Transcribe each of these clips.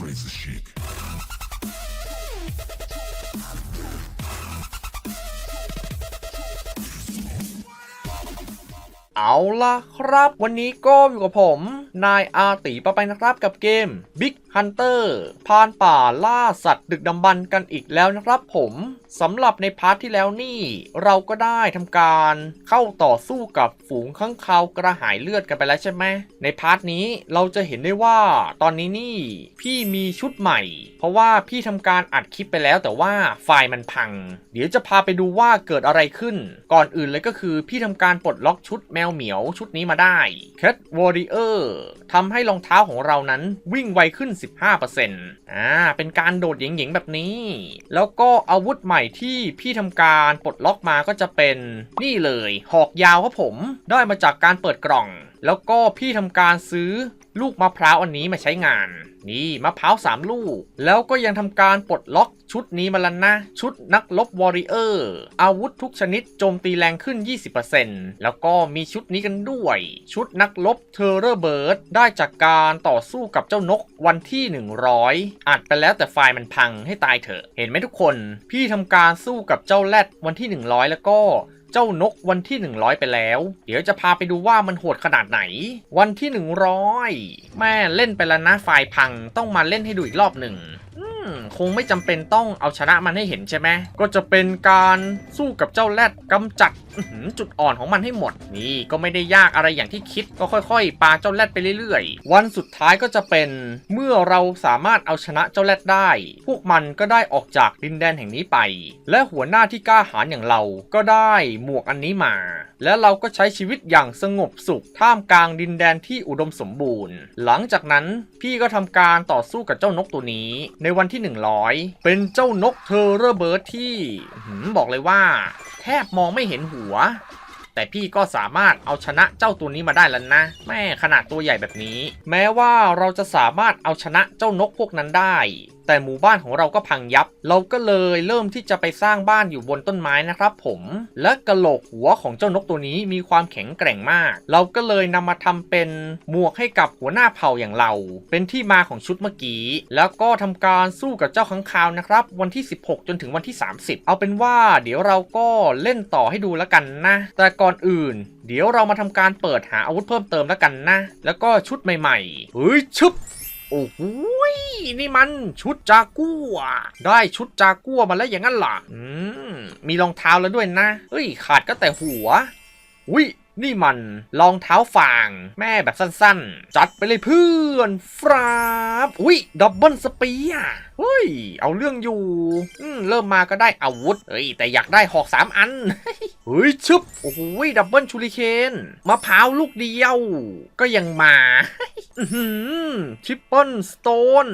crazy chic. เอาล่ะครับ วันนี้ก็อยู่กับผม นายอาติปะไปนะครับกับเกม Big Hunter พานป่าล่าสัตว์ดึกดำบรรพ์กันอีกแล้วนะครับผมสำหรับในพาร์ทที่แล้วนี่ เราก็ได้ทำการเข้าต่อสู้กับฝูงข้างคาวกระหายเลือดกันไปแล้วใช่ไหมในพาร์ทนี้เราจะเห็นได้ว่าตอนนี้นี่ พี่มีชุดใหม่ เพราะว่าพี่ทำการอัดคลิปไปแล้วแต่ว่าไฟล์มันพัง เดี๋ยวจะพาไปดูว่าเกิดอะไรขึ้น ก่อนอื่นเลยก็คือพี่ทำการปลดล็อกชุดแมวเหมียวชุดนี้มาได้ Cat Warrior ทำให้รองเท้าของเรานั้นวิ่งไวขึ้น15%อ่าเป็นการโดดหยิงๆแบบนี้ แล้วก็อาวุธใหม่ที่พี่ทำการปลดล็อกมาก็จะเป็นนี่เลย หอกยาวครับผม ได้มาจากการเปิดกล่อง แล้วก็พี่ทำการซื้อ ลูกมะพร้าวอันนี้มาใช้งาน นี่มะพร้าว3ลูก แล้วก็ยังทำการปลดล็อกชุดนี้มาแล้วนะ ชุดนักลบวอริเออร์ อาวุธทุกชนิดโจมตีแรงขึ้น 20%แล้วก็มีชุดนี้กันด้วย ชุดนักลบเทอร์เรอร์เบิร์ดได้จากการต่อสู้กับเจ้านกวันที่ 100 อัดไปแล้วแต่ไฟล์มันพังให้ตายเถอะ เห็นไหมทุกคน พี่ทำการสู้กับเจ้าแรดวันที่ 100 แล้วก็ เจ้านกวันที่ 100 ไปแล้ว เดี๋ยวจะพาไปดูว่ามันโหดขนาดไหน วันที่ 100 แม่เล่นไปแล้วนะไฟล์พังต้องมาเล่นให้ดูอีกรอบหนึ่ง คงไม่จำเป็นต้องเอาชนะมันให้เห็นใช่ไหม ก็จะเป็นการสู้กับเจ้าแรดกำจัดจุดอ่อนของมันให้หมด นี่ก็ไม่ได้ยากอะไรอย่างที่คิด ก็ค่อยๆ ปาเจ้าแรดไปเรื่อยๆ วันสุดท้ายก็จะเป็นเมื่อเราสามารถเอาชนะเจ้าแรดได้ พวกมันก็ได้ออกจากดินแดนแห่งนี้ไป และหัวหน้าที่กล้าหาญอย่างเราก็ได้หมวกอันนี้มา และเราก็ใช้ชีวิตอย่างสงบสุขท่ามกลางดินแดนที่อุดมสมบูรณ์ หลังจากนั้นพี่ก็ทำการต่อสู้กับเจ้านกตัวนี้ ในวันที่ 100 เป็นเจ้านกเทอร์เรอร์เบิร์ดที่บอกเลยว่า แทบมองไม่เห็นหัวแต่พี่ก็สามารถเอาชนะเจ้าตัวนี้มาได้แล้วนะ แม่ขนาดตัวใหญ่แบบนี้ แม้ว่าเราจะสามารถเอาชนะเจ้านกพวกนั้นได้ แต่หมู่บ้านของเราก็พังยับ เราก็เลยเริ่มที่จะไปสร้างบ้านอยู่บนต้นไม้นะครับผม และกระโหลกหัวของเจ้านกตัวนี้มีความแข็งแกร่งมาก เราก็เลยนำมาทำเป็นหมวกให้กับหัวหน้าเผ่าอย่างเรา เป็นที่มาของชุดเมื่อกี้ แล้วก็ทำการสู้กับเจ้าขังคาวนะครับ วันที่ 16 จนถึงวันที่ 30 เอาเป็นว่าเดี๋ยวเราก็เล่นต่อให้ดูแล้วกันนะ แต่ก่อนอื่น เดี๋ยวเรามาทำการเปิดหาอาวุธเพิ่มเติมแล้วกันนะ แล้วก็ชุดใหม่ๆเฮ้ยชึบ โอ้โหนี่มันชุดจากัว ได้ชุดจากัวมาแล้วอย่างนั้นหรออืมมีรองเท้าแล้วด้วยนะเฮ้ยขาดก็แต่หัววินี่มันรองเท้าฝาง แม่แบบสั้นๆ จัดไปเลยเพื่อนฟราบอุ้ยดับเบิลสเปียร์ เฮ้ย เอาเรื่องอยู่อืเริ่มมาก็ได้อาวุธ เฮ้ย แต่อยากได้หอกสามอัน เฮ้ยชึบ โอ้โหดับเบิลชูริเคนมะพร้าวลูกเดียว ก็ยังมาทริปเปิลสโตน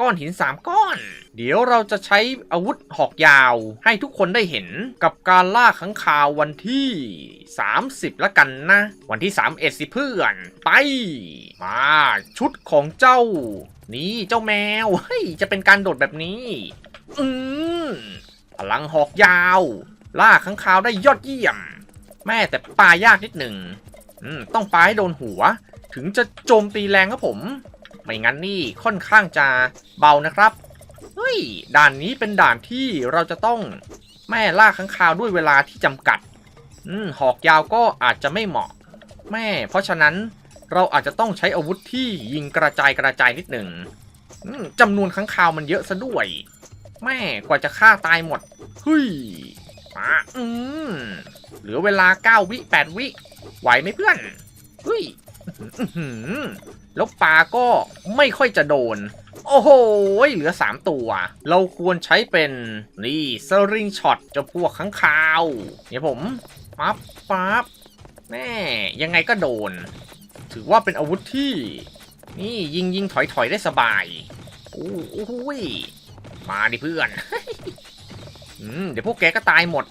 ก้อนหิน3ก้อน เดี๋ยวเราจะใช้อาวุธหอกยาวให้ทุกคนได้เห็นกับการล่าขังคาววันที่ 30 ละกันนะ วันที่ 31 สิเพื่อน ไป มาชุดของเจ้า นี่เจ้าแมวเฮ้ยจะเป็นการโดดแบบนี้ อืมพลังหอกยาวล่าขังคาวได้ยอดเยี่ยม แม่แต่ปลายากนิดหนึ่งอืมต้องปาให้โดนหัว ถึงจะโจมตีแรงครับผม ไม่งั้นนี่ค่อนข้างจะเบานะครับเฮ้ยด่านนี้เป็นด่านที่เราจะต้องแม่ล่าข้างคาวด้วยเวลาที่จำกัด อืมหอกยาวก็อาจจะไม่เหมาะ แม่ เพราะฉะนั้น เราอาจจะต้องใช้อาวุธที่ยิงกระจายกระจายนิดหนึ่งจำนวนข้างคาวมันเยอะซะด้วย แม่กว่าจะฆ่าตายหมดเฮ้ยมาอืมเหลือเวลา 9 วิ 8 วิ ไหวไหมเพื่อนเฮ้ยแล้วปลาก็ไม่ค่อยจะโดน โอ้โห เหลือ 3 ตัว เราควรใช้เป็นนี่สริงช็อตจะพวกข้างคาวเนี่ยผมปั๊บปั๊บแม่ยังไงก็โดน ถือว่าเป็นอาวุธที่ นี่ยิงยิงถอยถอยได้สบาย โอ้โหมาดิเพื่อนอืมเดี๋ยวพวกแกก็ตายหมด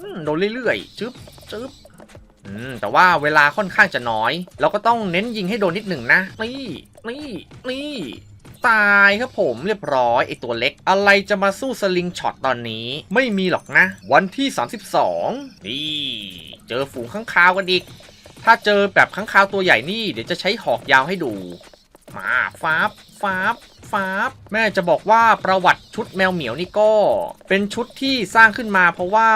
อืมโดนเรื่อยๆ จึ๊บจึ๊บอืมแต่ว่าเวลาค่อนข้างจะน้อย เราก็ต้องเน้นยิงให้โดนนิดหนึ่งนะ นี่นี่นี่ตายครับผมเรียบร้อยไอตัวเล็ก อะไรจะมาสู้สลิงช็อตตอนนี้ ไม่มีหรอกนะ วันที่ 32 นี่ เจอฝูงข้างคาวกันอีก ถ้าเจอแบบข้างคาวตัวใหญ่นี่ เดี๋ยวจะใช้หอกยาวให้ดู มาฟ้าบฟาบฟ้าบแม่จะบอกว่าประวัติชุดแมวเหมียวนี่ก็ เป็นชุดที่สร้างขึ้นมาเพราะว่า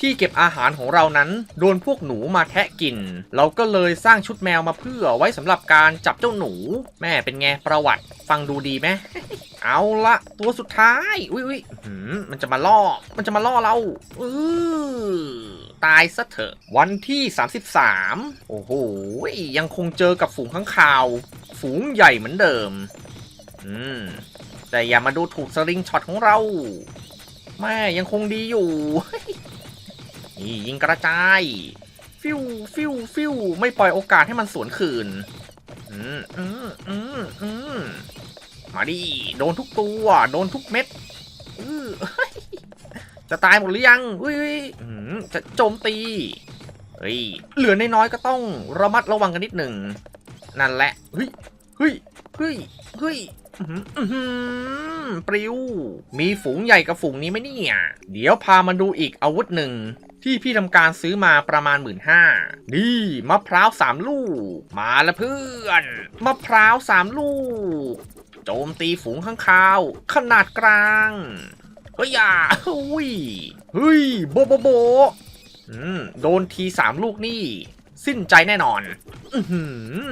ที่เก็บอาหารของเรานั้น โดนพวกหนูมาแทะกิน เราก็เลยสร้างชุดแมวมาเพื่อไว้สำหรับการจับเจ้าหนู แม่เป็นไงประวัติฟังดูดีไหมเอาละตัวสุดท้าย อุ้ยอุ้ยหืมมันจะมาล่อ มันจะมาล่อเราอือ ตายซะเถอะ วันที่ 33 โอ้โห ยังคงเจอกับฝูงข้างคาว ฝูงใหญ่เหมือนเดิม อืม แต่อย่ามาดูถูกสลิงช็อตของเรา แม่ยังคงดีอยู่ นี่ยิงกระจาย ฟิวฟิวฟิวไม่ปล่อยโอกาสให้มันสวนคืน อืมอืมอืมอืมมาดิ โดนทุกตัว โดนทุกเม็ดจะตายหมดหรือยัง อุ้ยอื จะโจมตีเฮ้ยเหลือน้อยๆก็ต้องระมัดระวังกันนิดหนึ่งนั่นแหละเฮ้ยเฮ้ยเฮ้ยเฮ้ยอื้อหืออื้อหือปลิว มีฝูงใหญ่กับฝูงนี้ไหมเนี่ย เดี๋ยวพามาดูอีกอาวุธหนึ่ง ที่พี่ทำการซื้อมาประมาณหมื่นห้านี่มะพร้าวสามลูก มาแล้วเพื่อน มะพร้าวสามลูก โจมตีฝูงข้างคาว ขนาดกลางเฮ้ยอย่าอุ้ยเฮ้ยโบโบโบอืมโดนทีสามลูกนี่ สิ้นใจแน่นอนอือหือ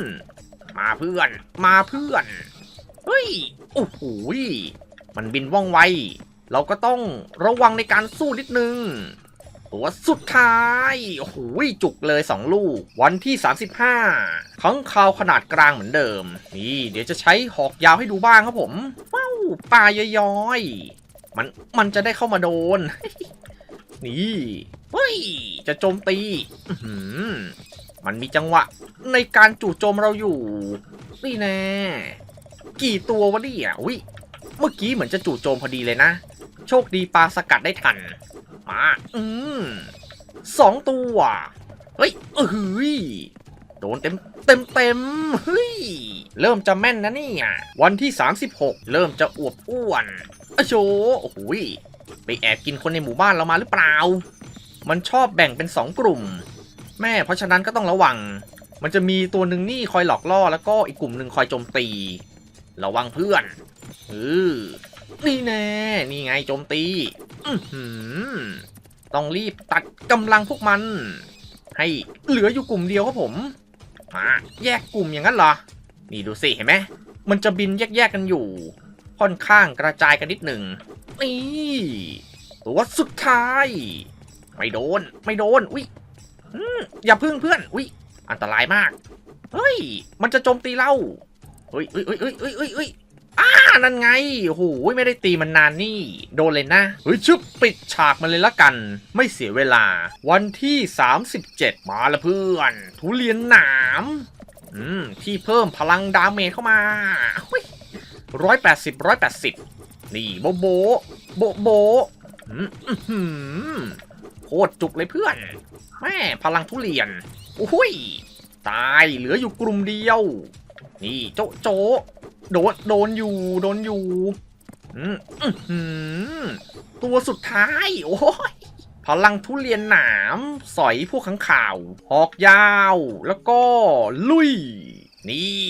มาเพื่อน มาเพื่อนเฮ้ยโอ้โหยมันบินว่องไว เราก็ต้องระวังในการสู้นิดนึงตัวสุดท้ายโอ้โหยจุกเลยสองลูก วันที่ 35ขังคาวขนาดกลางเหมือนเดิม นี่ เดี๋ยวจะใช้หอกยาวให้ดูบ้างครับผม ว้าวปลาย้อยๆ มันมันจะได้เข้ามาโดน นี่เฮ้ยจะโจมตีมันมีจังหวะ ในการจู่โจมเราอยู่ นี่แน่กี่ตัววะเนี่ยอุ้ยเมื่อกี้เหมือนจะจู่โจมพอดีเลยนะ โชคดีปลาสกัดได้ทัน มา อืมสองตัว เฮ้ยเอ้ยโดนเต็มเต็มเต็มเฮ้ย เริ่มจะแม่นนะเนี่ย วันที่ 36 เริ่มจะอวบอ้วน อโชโอ้โหยไปแอบกินคนในหมู่บ้านเรามาหรือเปล่า มันชอบแบ่งเป็นสองกลุ่ม แม่เพราะฉะนั้นก็ต้องระวัง มันจะมีตัวหนึ่งนี่คอยหลอกล่อแล้วก็อีกกลุ่มหนึ่งคอยโจมตี ระวังเพื่อนเออนี่แน่ นี่ไงโจมตี อืต้องรีบตัดกำลังพวกมัน ให้เหลืออยู่กลุ่มเดียวครับผม มาแยกกลุ่มอย่างนั้นเหรอ นี่ดูสิเห็นไหม มันจะบินแยกๆกันอยู่ ค่อนข้างกระจายกันนิดหนึ่งนี่ตัวสุดท้าย ไม่โดน ไม่โดน อุ้ยอย่าพึ่งเพื่อน อุ้ยอันตรายมาก เฮ้ย มันจะโจมตีเราเฮ้ยเฮ้ยเฮ้ยเฮ้ยเฮ้ยเฮ้ยเฮ้ยอ่านั่นไงโอ้โหไม่ได้ตีมันนานนี่ โดนเลยนะ เฮ้ยชึบปิดฉากมันเลยละกัน ไม่เสียเวลา วันที่ 37 มาละเพื่อน ทุเรียนหนาม อืม ที่เพิ่มพลังดาเมจเข้ามา ร้อยแปดสิบร้อยแปดสิบนี่โบโบโบโบโคตรจุกเลยเพื่อน แม่พลังทุเรียนโอ้ยตายเหลืออยู่กลุ่มเดียว นี่โจโจโดนโดนอยู่โดนอยู่ตัวสุดท้าย โอ้ยพลังทุเรียนหนามสอยพวกขังข่าวหอกยาว แล้วก็ลุย นี่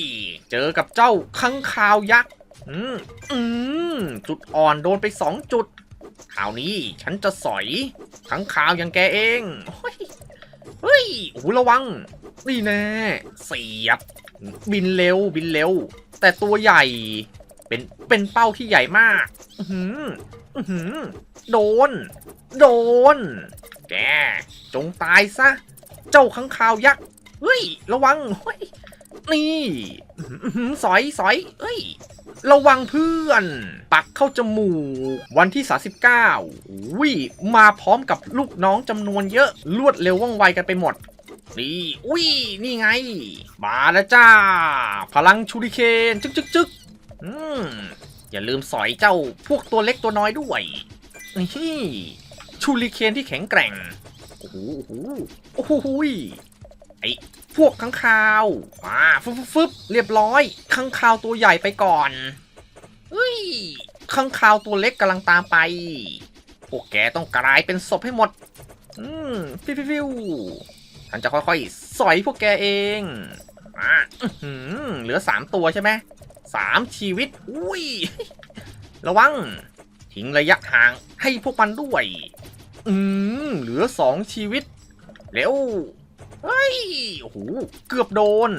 เจอกับเจ้าขังข่าวยักษ์ อืมอืมจุดอ่อนโดนไปสองจุดคราวนี้ฉันจะสอยขังข่าวอย่างแกเองโอ้ยเฮ้ยโอ้โหระวัง นี่แน่เสียบ บินเร็วบินเร็ว แต่ตัวใหญ่เป็นเป็นเป้าที่ใหญ่มาก อือหืออือหือโดน โดน แก จงตายซะ เจ้าข้างคาวยักษ์ เฮ้ย ระวัง เฮ้ย นี่หือสอยสอยเฮ้ย ระวังเพื่อน ปักเข้าจมูก วันที่ 39อุ้ยมาพร้อมกับลูกน้องจำนวนเยอะรวดเร็วว่องไวกันไปหมด นี่อุ้ย นี่ไง มาแล้วจ้า พลังชูริเคนจึ๊กจึ๊กจึ๊กอืมอย่าลืมสอยเจ้าพวกตัวเล็กตัวน้อยด้วยนี่ชูริเคนที่แข็งแกร่ง โอ้โห โอ้โหโอ้โหไอ พวกข้างคาวมาฟึบฟึบฟึบเรียบร้อยข้างคาวตัวใหญ่ไปก่อนเฮ้ยข้างคาวตัวเล็กกำลังตามไปพวกแกต้องกลายเป็นศพให้หมด อืมฟิวฟิวฟิวฉันจะค่อยๆ สอยพวกแกเองอะอื้อหือเหลือสามตัวใช่ไหมสามชีวิต อุ้ย ระวัง ทิ้งระยะห่างให้พวกมันด้วย อืม เหลือสองชีวิต เร็ว เฮ้ย โอ้โห เกือบโดน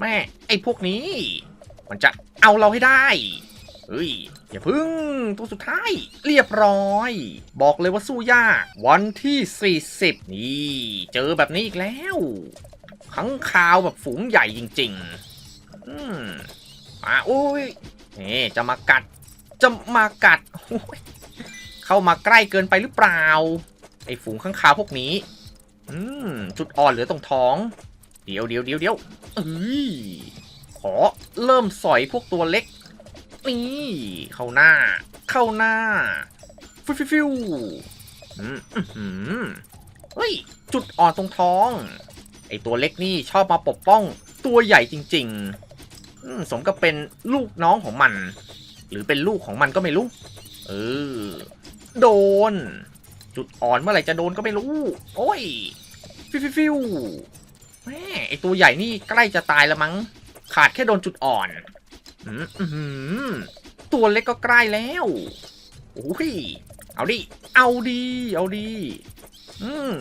แม่ ไอ้พวกนี้ มันจะเอาเราให้ได้ เฮ้ย อย่าพึ่ง ตัวสุดท้าย เรียบร้อย บอกเลยว่าสู้ยาก วันที่ 40 นี่ เจอแบบนี้อีกแล้วขังคาวแบบฝูงใหญ่จริง ๆ อืมมาอุ้ยนี่จะมากัด จะมากัด เข้ามาใกล้เกินไปหรือเปล่า ไอ้ฝูงข้างคาวพวกนี้ อืมจุดอ่อนเหลือตรงท้อง เดี๋ยวเดี๋ยวเดี๋ยวเดี๋ยวเอ้ยขอเริ่มสอยพวกตัวเล็ก นี่ เข้าหน้า เข้าหน้า ฟิวฟิวฟิวอืมอื้อหือเฮ้ย จุดอ่อนตรงท้อง ไอตัวเล็กนี่ชอบมาปกป้อง ตัวใหญ่จริงๆอืมสมกับเป็นลูกน้องของมัน หรือเป็นลูกของมันก็ไม่รู้ เออ โดน จุดอ่อนเมื่อไหร่จะโดนก็ไม่รู้ โอ้ยฟิวฟิวฟิวแม่ไอตัวใหญ่นี่ใกล้จะตายแล้วมั้ง ขาดแค่โดนจุดอ่อนอืมตัวเล็กก็ใกล้แล้วโอ้ยเอาดิ เอาดี เอาดีอืม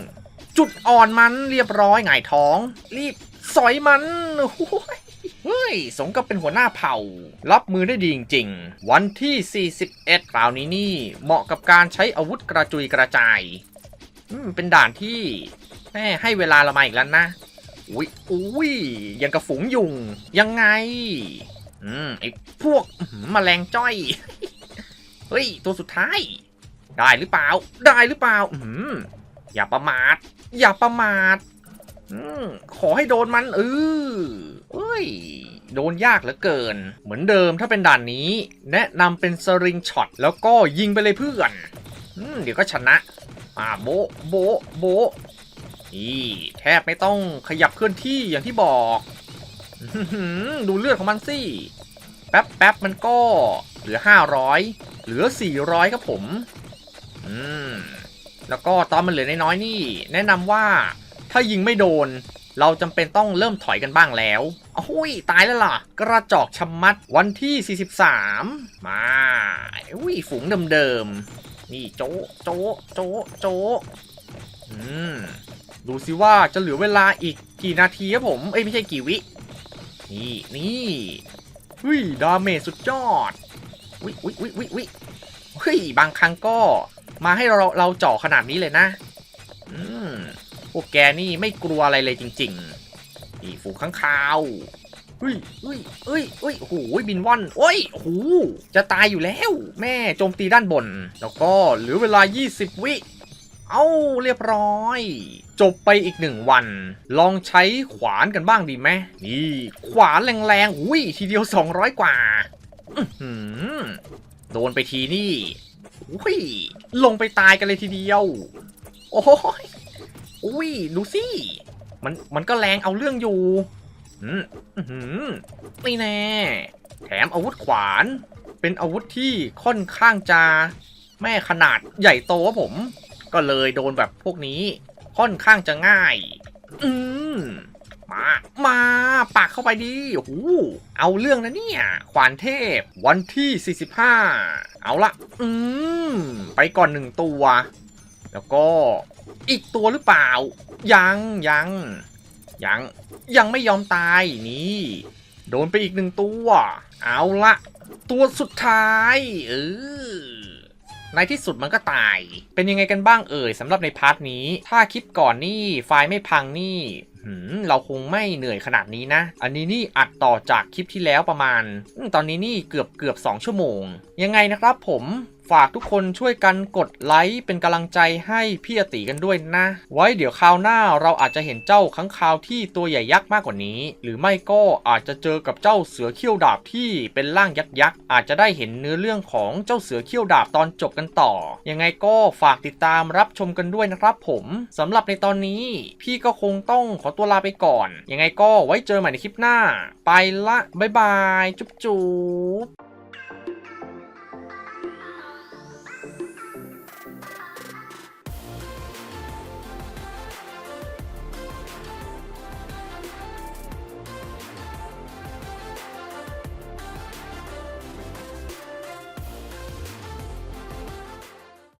จุดอ่อนมันเรียบร้อยหงายท้อง รีบสอยมันโอ้ย เฮ้ยสมกับเป็นหัวหน้าเผ่า รับมือได้ดีจริงๆ วันที่ 41คราวนี้นี่ เหมาะกับการใช้อาวุธกระจุยกระจายอืมเป็นด่านที่แม่ให้เวลาเรามาอีกแล้วนะ อุ้ยอุ้ยยังกระฝูงยุง ยังไง อืมไอพวกอื้อหือแมลงจ้อย เฮ้ย ตัวสุดท้าย ได้หรือเปล่า ได้หรือเปล่า อืมอย่าประมาท อย่าประมาท อืมขอให้โดนมันเออ เอ้ย โดนยากเหลือเกิน เหมือนเดิมถ้าเป็นด่านนี้ แนะนำเป็นสริงช็อตแล้วก็ยิงไปเลยเพื่อนอเดี๋ยวก็ชนะ อ่าโบโบโบนี่แทบไม่ต้องขยับเคลื่อนที่อย่างที่บอกดูเลือดของมันสิ แป๊บแป๊บมันก็เหลือ 500 เหลือ 400 ครับผม อืม แล้วก็ตอนมันเหลือน้อยๆนี่ แนะนำว่าถ้ายิงไม่โดน เราจำเป็นต้องเริ่มถอยกันบ้างแล้วอ้ยตายแล้วล่ะ กระจอกชำมัดวันที่ 43 มาอุ้ยฝูงเดิมๆ นี่โจะโจะโจะโจะอืม ดูสิว่าจะเหลือเวลาอีกกี่นาทีครับผม เอ้ย ไม่ใช่กี่วิ นี่นี่เฮ้ย ดาเมจสุดยอดวิวิวิวิวิเฮ้ยบางครั้งก็มาให้เราเราเจาะขนาดนี้เลยนะ วกแกนี่ไม่กลัวอะไรเลยจริง ๆ นี่ฝูงข้างคาวเฮ้ยเฮ้ยเฮ้ยเฮ้ยโอ้โหบินว่อนโอ้ยโอ้โหจะตายอยู่แล้ว แม่โจมตีด้านบน แล้วก็เหลือเวลา 20 วิเอาเรียบร้อย จบไปอีกหนึ่งวัน ลองใช้ขวานกันบ้างดีไหมนี่ ขวานแรงๆอุ้ยทีเดียว 200 กว่าอื้อหือโดนไปทีนี่อุ้ยลงไปตายกันเลยทีเดียว โอ้ย อุ้ยดูสิมันมันก็แรงเอาเรื่องอยู่อืมอืมนี่แน่ แถมอาวุธขวาน เป็นอาวุธที่ค่อนข้างจะแม่ขนาดใหญ่โตครับผม ก็เลยโดนแบบพวกนี้ ค่อนข้างจะง่าย อืมมา มาปากเข้าไปดีโอ้โหเอาเรื่องนะเนี่ย ขวานเทพ วันที่ 45 เอาละ อืม ไปก่อนหนึ่งตัว แล้วก็อีกตัวหรือเปล่า ยังยังยังยังไม่ยอมตายนี่ โดนไปอีกหนึ่งตัว เอาละตัวสุดท้ายเออในที่สุดมันก็ตาย เป็นยังไงกันบ้างเอ่ยสำหรับในพาร์ทนี้ ถ้าคลิปก่อนนี่ไฟล์ไม่พังนี่เราคงไม่เหนื่อยขนาดนี้นะ อันนี้นี่อัดต่อจากคลิปที่แล้วประมาณ ตอนนี้นี่เกือบเกือบ2ชั่วโมง ยังไงนะครับผม ฝากทุกคนช่วยกันกดไลค์เป็นกำลังใจให้พี่อติกันด้วยนะ ไว้เดี๋ยวคราวหน้าเราอาจจะเห็นเจ้าค้างคาวที่ตัวใหญ่ยักษ์มากกว่านี้ หรือไม่ก็อาจจะเจอกับเจ้าเสือเขี้ยวดาบที่เป็นร่างยักษ์ยักษ์อาจจะได้เห็นเนื้อเรื่องของเจ้าเสือเขี้ยวดาบตอนจบกันต่อ ยังไงก็ฝากติดตามรับชมกันด้วยนะครับผมสำหรับในตอนนี้ พี่ก็คงต้องขอตัวลาไปก่อน ยังไงก็ไว้เจอใหม่ในคลิปหน้า ไปละบ๊ายบาย จุ๊บจุ๊บ